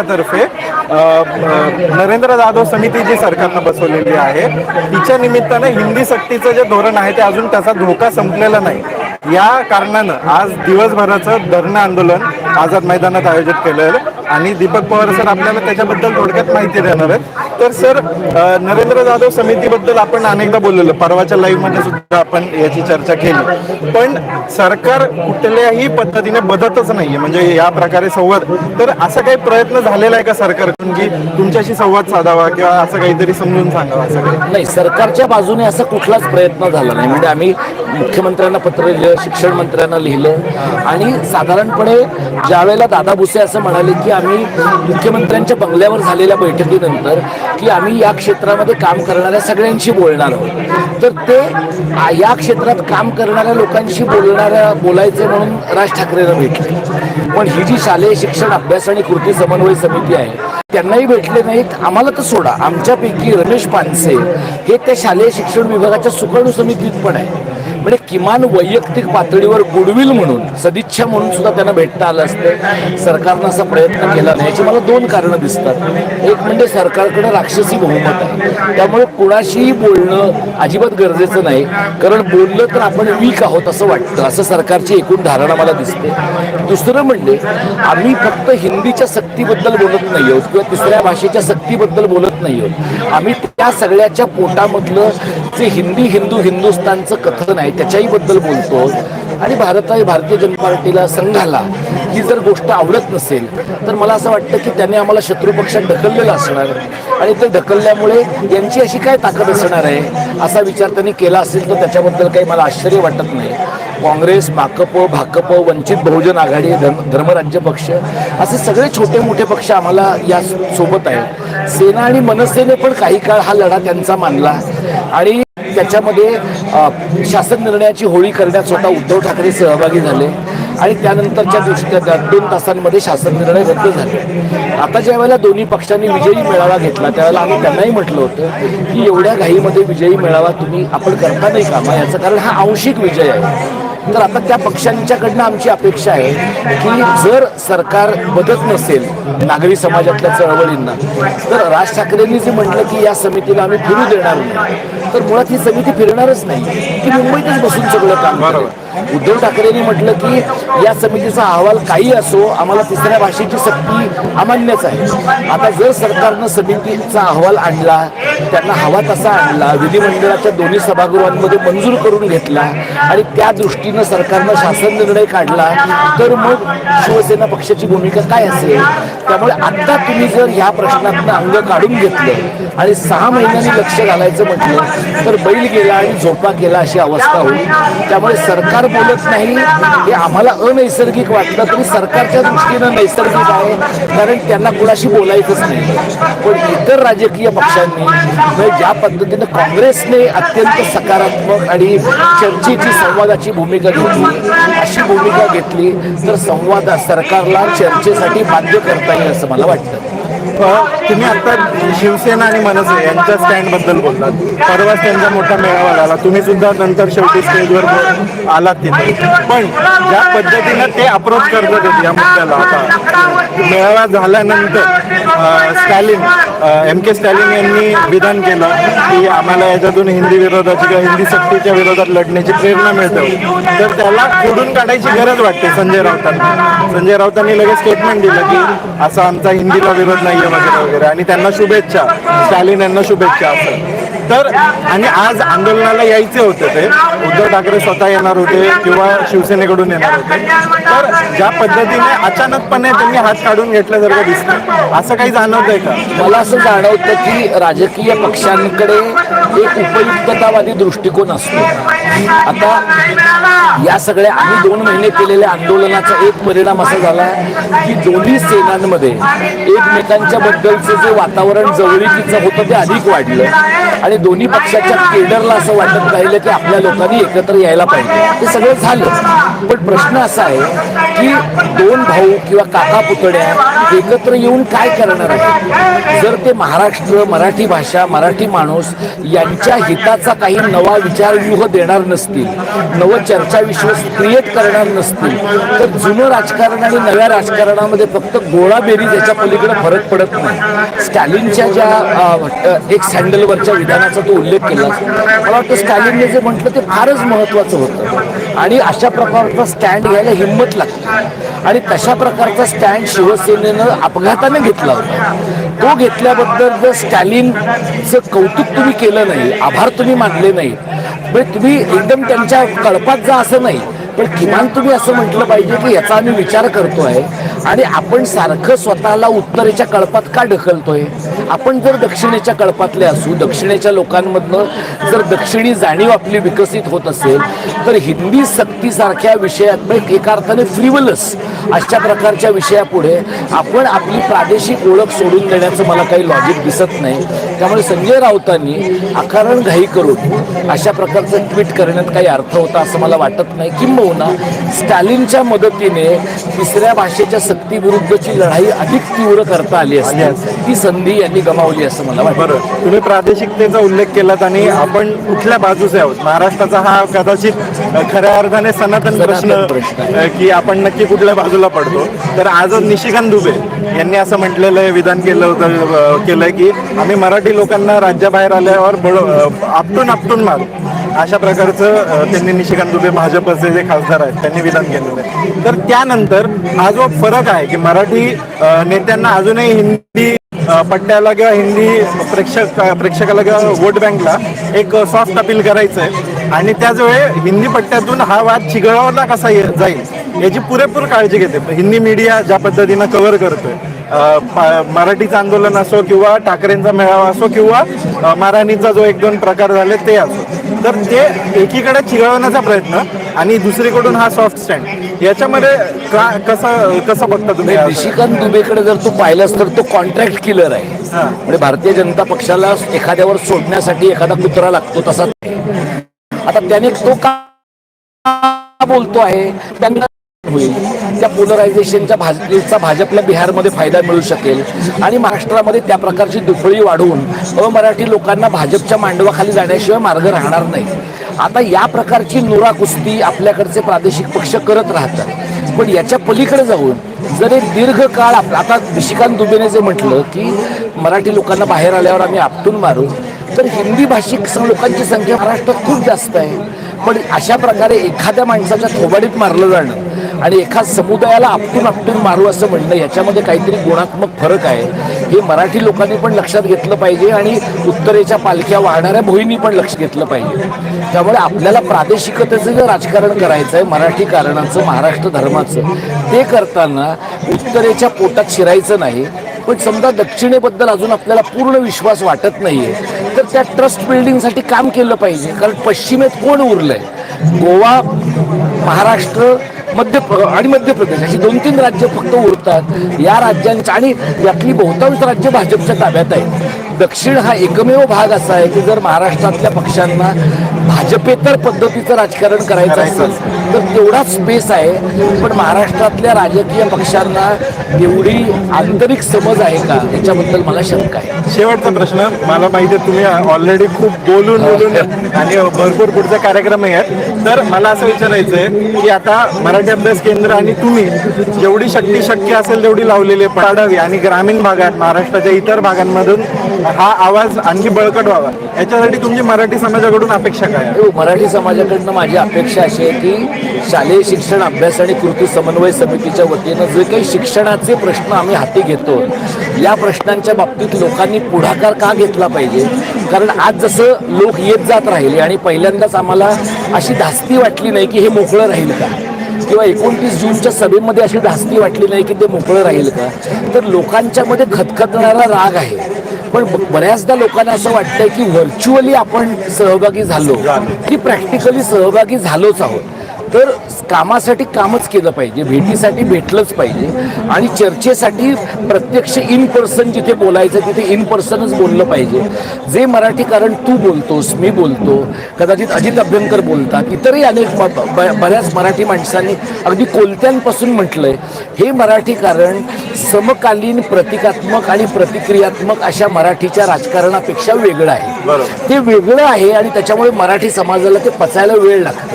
तर्फे नरेंद्र जाधव समिती जी सरकारनं बसवलेली आहे तिच्या निमित्तानं हिंदी सक्तीचं जे धोरण आहे ते अजून त्याचा धोका संपलेला नाही. या कारणानं आज दिवसभराचं धरणं आंदोलन आझाद मैदानात आयोजित केलं आणि दीपक पवार सर आपल्याला त्याच्याबद्दल थोडक्यात माहिती देणार आहेत. तर सर नरेंद्र जाधव समितीबद्दल आपण अनेकदा बोललेलो. परवाच्या लाईव्हमध्ये सुद्धा आपण याची चर्चा केली. पण सरकार कुठल्याही पद्धतीने बदतच नाहीये. म्हणजे या प्रकारे संवाद. तर असा काही प्रयत्न झालेला आहे का सरकारकडून की तुमच्याशी संवाद साधावा किंवा असं काहीतरी समजून सांगावा असं काही? नाही सरकारच्या बाजूने असा कुठलाच प्रयत्न झाला नाही. म्हणजे आम्ही मुख्यमंत्र्यांना पत्र लिहिलं शिक्षण मंत्र्यांना लिहिलं. आणि साधारणपणे ज्यावेळेला दादा भुसे असं म्हणाले की आम्ही मुख्यमंत्र्यांच्या बंगल्यावर झालेल्या बैठकीनंतर की आम्ही या क्षेत्रामध्ये काम करणाऱ्या सगळ्यांशी बोलणार आहोत. तर ते या क्षेत्रात काम करणाऱ्या लोकांशी बोलणाऱ्या बोलायचे म्हणून राज ठाकरेंना भेटले. पण ही जी शालेय शिक्षण अभ्यास आणि कृती समन्वय समिती आहे त्यांनाही भेटले नाहीत. आम्हाला तर सोडा. आमच्यापैकी रमेश पानसे हे त्या शालेय शिक्षण विभागाच्या सुकाणू समितीत पण आहे. म्हणजे किमान वैयक्तिक पातळीवर गुडविल म्हणून सदिच्छा म्हणून सुद्धा त्यांना भेटता आलं असतं. सरकारनं असा प्रयत्न केला नाही. याची मला दोन कारणं दिसतात. एक म्हणजे सरकारकडे राक्षसी बहुमत आहे. त्यामुळे कुणाशीही बोलणं अजिबात गरजेचं नाही. कारण बोललं तर आपण वीक आहोत असं वाटतं. असं सरकारची एकूण धारणा मला दिसते. दुसरं म्हणजे आम्ही फक्त हिंदीच्या सक्तीबद्दल बोलत नाही आहोत किंवा तिसऱ्या भाषेच्या सक्तीबद्दल बोलत नाही आहोत. आम्ही त्या सगळ्याच्या पोटामधलं जे हिंदी हिंदू हिंदुस्तानचं कथन आहे त्याच्याहीबद्दल बोलतो. आणि भारत भारतीय जनता पार्टीला संघाला ही जर गोष्ट आवडत नसेल तर मला असं वाटतं की त्याने आम्हाला शत्रुपक्षात ढकललेलं असणार. आणि ते ढकलल्यामुळे यांची अशी काय ताकद असणार आहे असा विचार त्यांनी केला असेल तर त्याच्याबद्दल काही मला आश्चर्य वाटत नाही. काँग्रेस माकप भाकप वंचित बहुजन आघाडी धर्म धर्मराज्य पक्ष असे सगळे छोटे मोठे पक्ष आम्हाला या सोबत आहेत. सेना आणि मनसेने पण काही काळ हा लढा त्यांचा मानला. आणि त्याच्यामध्ये शासन निर्णयाची होळी करण्यात स्वतः उद्धव ठाकरे सहभागी झाले आणि त्यानंतरच्या दिवशी दोन तासांमध्ये शासन निर्णय रद्द झाले. आता ज्या वेळेला दोन्ही पक्षांनी विजयी मेळावा घेतला त्यावेळेला आम्ही त्यांनाही म्हटलं होतं की एवढ्या घाईमध्ये विजयी मेळावा तुम्ही आपण करता नाही कामा याचं कारण हा आंशिक विजय आहे. तर आता त्या पक्षांच्याकडनं आमची अपेक्षा आहे की जर सरकार बदत नसेल नागरी समाजातल्या चळवळींना तर राज ठाकरेंनी जे म्हटलं की या समितीला आम्ही फिरू देणार नाही तर मुळात ही समिती फिरणारच नाही. ती मुंबईतच बसून सगळं काम करेल. उद्धव ठाकरेंनी म्हटलं की या समितीचा अहवाल काही असो आम्हाला तिसऱ्या भाषेची सक्ती अमान्यच आहे. आता जर सरकारनं समितीचा अहवाल आणला त्यांना हवा तसा आणला. विधिमंडळाच्या दोन्ही सभागृहांमध्ये मंजूर करून घेतला आणि त्या दृष्टीनं सरकारनं शासन निर्णय काढला. तर मग शिवसेना पक्षाची भूमिका काय असेल? त्यामुळे आता तुम्ही जर ह्या प्रश्नातनं अंग काढून घेतलं आणि सहा महिन्यांनी लक्ष घालायचं म्हटलं तर बैल गेला आणि झोपा गेला अशी अवस्था होईल. त्यामुळे सरकार बोलत नाही हे आम्हाला अनैसर्गिक वाटलं. तरी सरकारच्या दृष्टीनं नैसर्गिक आहे कारण त्यांना कुणाशी बोलायचंच नाही. पण इतर राजकीय पक्षांनी म्हणजे ज्या पद्धतीनं काँग्रेसने अत्यंत सकारात्मक आणि चर्चेची संवादाची भूमिका घेतली अशी भूमिका घेतली तर संवाद सरकारला चर्चेसाठी बाध्य करता येईल असं मला वाटतं. तुम्ही आता शिवसेना आणि मनसे यांच्या स्टँडबद्दल बोललात. परवाच त्यांचा मोठा मेळावा झाला. तुम्ही सुद्धा नंतर शेवटी स्टेजवर आलात तिथे. पण ज्या पद्धतीनं ते अप्रोच करत होते या मुद्द्याला आता मेळावा झाल्यानंतर स्टॅलिन एम के स्टॅलिन यांनी विधान केलं की आम्हाला याच्यातून हिंदी विरोधाची किंवा हिंदी सक्तीच्या विरोधात लढण्याची प्रेरणा मिळते. तर त्याला खोडून काढायची गरज वाटते संजय राऊतांना. संजय राऊतांनी लगेच स्टेटमेंट दिलं की असा आमचा हिंदीला विरोध नाहीये वगैरे वगैरे आणि त्यांना शुभेच्छा. स्टॅलिन यांना शुभेच्छा असं. तर आणि आज आंदोलनाला यायचे होते ते. उद्धव ठाकरे स्वतः येणार होते किंवा शिवसेनेकडून येणार होते. तर ज्या पद्धतीने अचानकपणे त्यांनी हात काढून घेतल्यासारखं दिसतं असं काही जाणवतंय का? मला असं जाणवतं की राजकीय पक्षांकडे एक उपयुक्ततावादी दृष्टिकोन असतो. आता या सगळ्या आम्ही दोन महिने केलेल्या आंदोलनाचा एक परिणाम असा झाला की दोन्ही सेनांमध्ये एकमेकांच्या बद्दलचं जे वातावरण जवळीकीचं होतं ते अधिक वाढलं. आणि दोन्ही पक्षाच्या केडरला असं वाटत राहिलं की आपल्या लोकांनी एकत्र यायला पाहिजे. ते सगळं झालं. पण प्रश्न असा आहे की दोन भाऊ किंवा काका पुतळ्या एकत्र येऊन काय करणार आहे? जर ते महाराष्ट्र मराठी भाषा मराठी माणूस यांच्या हिताचा काही नवा विचारव्यूह देणार नसतील नवं चर्चा विश्व क्रिएट करणार नसतील तर जुनं राजकारण आणि नव्या राजकारणामध्ये फक्त गोळाबेरीज याच्या पलीकडे फरक पडत नाही. स्टॅलिनच्या ज्या एक सँडलवरच्या विधानाचा तो उल्लेख केला मला वाटतं स्टॅलिनने जे म्हटलं ते फारच महत्वाचं होतं. आणि अशा प्रकारचा स्टँड घ्यायला हिंमत लागते. आणि तशा प्रकारचा स्टँड शिवसेनेनं अपघाताने घेतला होता. तो घेतल्याबद्दल जर स्टॅलिनचं कौतुक तुम्ही केलं नाही आभार तुम्ही मानले नाही म्हणजे तुम्ही एकदम त्यांच्या कळपात जा असं नाही पण किमान तुम्ही असं म्हटलं पाहिजे की याचा आम्ही विचार करतो आहे आणि आपण सारखं स्वतःला उत्तरेच्या कळपात का ढकलतोय? आपण जर दक्षिणेच्या कळपातले असू दक्षिणेच्या लोकांमधनं जर दक्षिणी जाणीव आपली विकसित होत असेल तर हिंदी सक्तीसारख्या विषयात एका अर्थाने फ्रिवलस अशा प्रकारच्या विषयापुढे आपण आपली प्रादेशिक ओळख सोडून देण्याचं मला काही लॉजिक दिसत नाही. त्यामुळे संजय राऊतांनी अकारण घाई करून अशा प्रकारचं ट्विट करण्यात काही अर्थ होता असं मला वाटत नाही. किंबहुना स्टॅलिनच्या मदतीने तिसऱ्या भाषेच्या सक्तीविरुद्धची लढाई अधिक तीव्र करता आली असते. ती संधी यांनी गमावली असं मला वाटतं. बरं तुम्ही प्रादेशिकतेचा उल्लेख केलात आणि आपण कुठल्या बाजूचे आहोत? महाराष्ट्राचा हा कदाचित खऱ्या अर्थाने सनातन प्रश्न की आपण नक्की कुठल्या बाजूला पडतो. तर आज निशिकांत दुबे यांनी असं म्हटलेलं आहे विधान केलं होतं केलं केलंय की आम्ही मराठी लोकांना राज्याबाहेर आल्यावर बड आपटून आपटून मारू. अशा प्रकारचं त्यांनी निशिकांत दुबे भाजपचे जे खासदार आहेत त्यांनी विधान केलेलं आहे. तर त्यानंतर हा जो फरक आहे की मराठी नेत्यांना अजूनही हिंदी पट्ट्याला किंवा हिंदी प्रेक्षक प्रेक्षकाला किंवा वोट बँकला एक सॉफ्ट अपील करायचं आहे आणि त्याच वेळी हिंदी पट्ट्यातून हा वाद चिघळवला कसा ये- जाईल याची पुरेपूर काळजी घेते. हिंदी मीडिया ज्या पद्धतीनं कव्हर करतोय मराठीचं आंदोलन असो किंवा ठाकरेंचा मेळावा असो किंवा अ, मारहाणीचा जो एक दोन प्रकार झाले ते असो. तर ते एकीकडे चिघळवण्याचा प्रयत्न आणि दुसरीकडून हा सॉफ्ट स्टँड याच्यामध्ये का कसं कसं बघता तुम्ही? निशिकांत दुबेकडे जर तू पाहिलास तर तो कॉन्ट्रॅक्ट किलर आहे. म्हणजे भारतीय जनता पक्षाला एखाद्यावर सोडण्यासाठी एखादा कुत्रा लागतो तसा आता त्याने तो का बोलतो आहे? त्यांना होईल. त्या पोलरायझेशनच्या भाजपचा भाजपला बिहारमध्ये फायदा मिळू शकेल. आणि महाराष्ट्रामध्ये त्या प्रकारची दुफळी वाढवून अमराठी लोकांना भाजपच्या मांडवाखाली जाण्याशिवाय मार्ग राहणार नाही. आता या प्रकारची नोरा कुस्ती आपल्याकडचे प्रादेशिक पक्ष करत राहतात. पण याच्या पलीकडे जाऊन जर एक दीर्घकाळ आप- आता निशिकांत दुबेने जे म्हटलं की मराठी लोकांना बाहेर आल्यावर आम्ही आपटून मारू तर हिंदी भाषिक लोकांची संख्या महाराष्ट्रात खूप जास्त आहे. पण अशा प्रकारे एखाद्या माणसाच्या थोबाडीत मारलं जाणं आणि एका समुदायाला आपटून आपटून मारू असं म्हणणं याच्यामध्ये काहीतरी गुणात्मक फरक आहे. हे मराठी लोकांनी पण लक्षात घेतलं पाहिजे आणि उत्तरेच्या पालख्या वाहणाऱ्या भोईंनी पण लक्ष घेतलं पाहिजे. त्यामुळे आपल्याला प्रादेशिकतेचं जे राजकारण करायचं आहे मराठी कारणाचं महाराष्ट्र धर्माचं ते करताना उत्तरेच्या पोटात शिरायचं नाही. पण समजा दक्षिणेबद्दल अजून आपल्याला पूर्ण विश्वास वाटत नाहीये तर त्या ट्रस्ट बिल्डिंगसाठी काम केलं पाहिजे. कारण पश्चिमेत कोण उरलंय? गोवा महाराष्ट्र मध्य प्र- आणि मध्य प्रदेश अशी दोन तीन राज्य फक्त उरतात. या राज्यांच्या आणि यातली बहुतांश राज्य भाजपच्या ताब्यात आहे दक्षिण हा एकमेव भाग असा आहे की जर महाराष्ट्रातल्या पक्षांना भाजपेतर पद्धतीचं राजकारण करायचं असेल तर तेवढाच स्पेस आहे. पण महाराष्ट्रातल्या राजकीय पक्षांना एवढी आंतरिक समज आहे का? याच्याबद्दल मला शंका आहे. शेवटचा प्रश्न मला माहिती आहे तुम्ही ऑलरेडी खूप बोलून बोलून आणि भरपूर पुढचे कार्यक्रमही आहेत. तर मला असं विचारायचं आहे की आता मराठी अभ्यास केंद्र आणि तुम्ही जेवढी शक्ती शक्य असेल तेवढी लावलेली पाडावी आणि ग्रामीण भागात महाराष्ट्राच्या इतर भागांमधून हा आवाज आणखी बळकट व्हावा. याच्यासाठी तुमची मराठी समाजाकडून अपेक्षा हो, हो, मराठी समाजाकडनं माझी अपेक्षा अशी आहे की शालेय शिक्षण अभ्यास आणि कृती समन्वय समितीच्या वतीनं जे काही शिक्षणाचे प्रश्न आम्ही हाती घेतो या प्रश्नांच्या बाबतीत लोकांनी पुढाकार का घेतला पाहिजे? कारण आज जसं लोक येत जात राहिले आणि पहिल्यांदाच आम्हाला अशी धास्ती वाटली नाही की हे मोकळं राहील का? किंवा एकोणतीस जूनच्या सभेमध्ये अशी धास्ती वाटली नाही की ते मोकळं राहील का? तर लोकांच्यामध्ये खतखतणारा राग आहे. पण बऱ्याचदा लोकांना असं वाटतंय की व्हर्च्युअली आपण सहभागी झालो. की प्रॅक्टिकली सहभागी झालोच आहोत. तर कामासाठी कामच केलं पाहिजे भेटीसाठी भेटलंच पाहिजे आणि चर्चेसाठी प्रत्यक्ष इन पर्सन जिथे बोलायचं तिथे इन पर्सनच बोललं पाहिजे. जे मराठी कारण तू बोलतोस मी बोलतो कदाचित अजित अभ्यंकर बोलतात इतरही अनेक बऱ्याच मराठी माणसांनी अगदी कोलत्यांपासून म्हटलंय हे मराठी कारण समकालीन प्रतिकात्मक आणि प्रतिक्रियात्मक अशा मराठीच्या राजकारणापेक्षा वेगळं आहे. ते वेगळं आहे आणि त्याच्यामुळे मराठी समाजाला ते पचायला वेळ लागतो.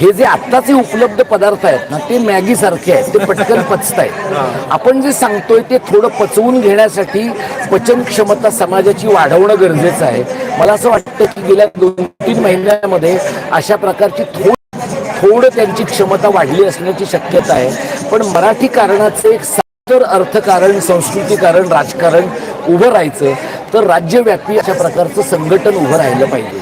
हे जे आत्ताचे उपलब्ध पदार्थ आहेत ना ते मॅगी सारखे आहेत ते पटकन पचतायत. आपण जे सांगतोय ते थोडं पचवून घेण्यासाठी पचन क्षमता समाजाची वाढवणं गरजेचं आहे. मला असं वाटतं की गेल्या दोन तीन महिन्यामध्ये अशा प्रकारची थोडी थोडं त्यांची क्षमता वाढली असण्याची शक्यता आहे. पण मराठी कारणाचे एक सादर अर्थकारण संस्कृतीकारण राजकारण उभं राहायचं तर राज्यव्यापी अशा प्रकारचं संघटन उभं राहिलं पाहिजे.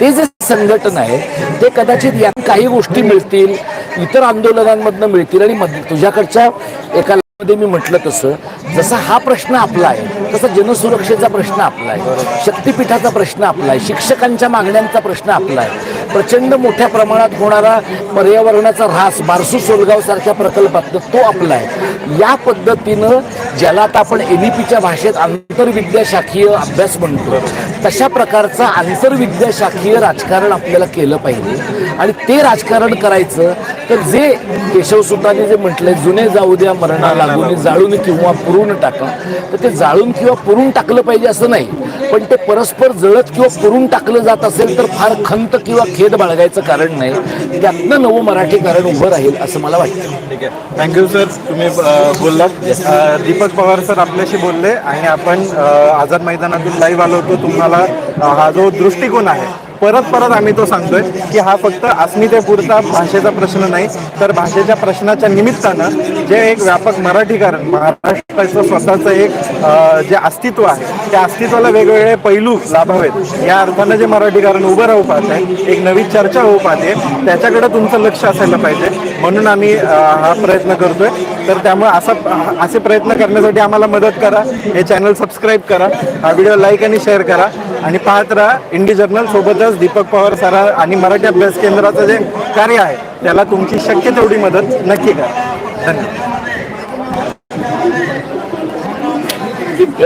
ते जे संघटन आहे ते कदाचित या काही गोष्टी मिळतील इतर आंदोलनांमधनं मिळतील आणि मध तुझ्याकडच्या एका मध्ये मी म्हटलं तसं जसा हा प्रश्न आपला आहे तसा जनसुरक्षेचा प्रश्न आपला आहे शक्तिपीठाचा प्रश्न आपला आहे शिक्षकांच्या मागण्यांचा प्रश्न आपला आहे प्रचंड मोठ्या प्रमाणात होणारा पर्यावरणाचा ऱ्हास बारसू सोलगाव सारख्या प्रकल्पातनं तो आपला आहे. या पद्धतीनं ज्याला आता आपण एनईपीच्या भाषेत आंतरविद्याशाखीय अभ्यास म्हणतो तशा प्रकारचं आंतरविद्याशाखीय राजकारण आपल्याला केलं पाहिजे. आणि ते राजकारण करायचं तर जे केशवसुताने जे म्हटलंय जुने जाऊ द्या मरणा लागून जाळून किंवा पुरून टाका तर ते जाळून किंवा पुरून टाकलं पाहिजे असं नाही. पण ते परस्पर जळत किंवा पुरून टाकलं जात असेल तर फार खंत किंवा खेद बाळगायचं कारण नाही. त्यातनं नवं मराठी कारण उभं राहील असं मला वाटतं. ठीक आहे. थँक्यू सर तुम्ही बोललात. दीपक पवार सर आपल्याशी बोलले आणि आपण आझाद मैदानातून लाईव्ह आलो होतो. तुम्हाला हा जो दृष्टिकोन आहे परत परत आम्ही तो सांगतोय की हा फक्त अस्मितेपुरता भाषेचा प्रश्न नाही तर भाषेच्या प्रश्नाच्या निमित्तानं जे एक व्यापक मराठीकरण महाराष्ट्राचं स्वतःचं एक जे अस्तित्व आहे त्या अस्तित्वाला वेगवेगळे पैलू लाभावेत. या अर्थानं जे मराठीकरण उभं राहू पाहते एक नवी चर्चा होऊ पाहते त्याच्याकडे तुमचं लक्ष असायला पाहिजे. म्हणून आम्ही हा प्रयत्न करतोय. तर त्यामुळे असा असे प्रयत्न करण्यासाठी आम्हाला मदत करा हे चॅनल सबस्क्राईब करा हा व्हिडिओ लाईक आणि शेअर करा. आणि पाहत राहा इंडी जर्नल सोबतच दीपक पवार सरा आणि मराठी अभ्यास केंद्राचं जे कार्य आहे त्याला तुमची शक्य तेवढी मदत नक्की करा. धन्यवाद.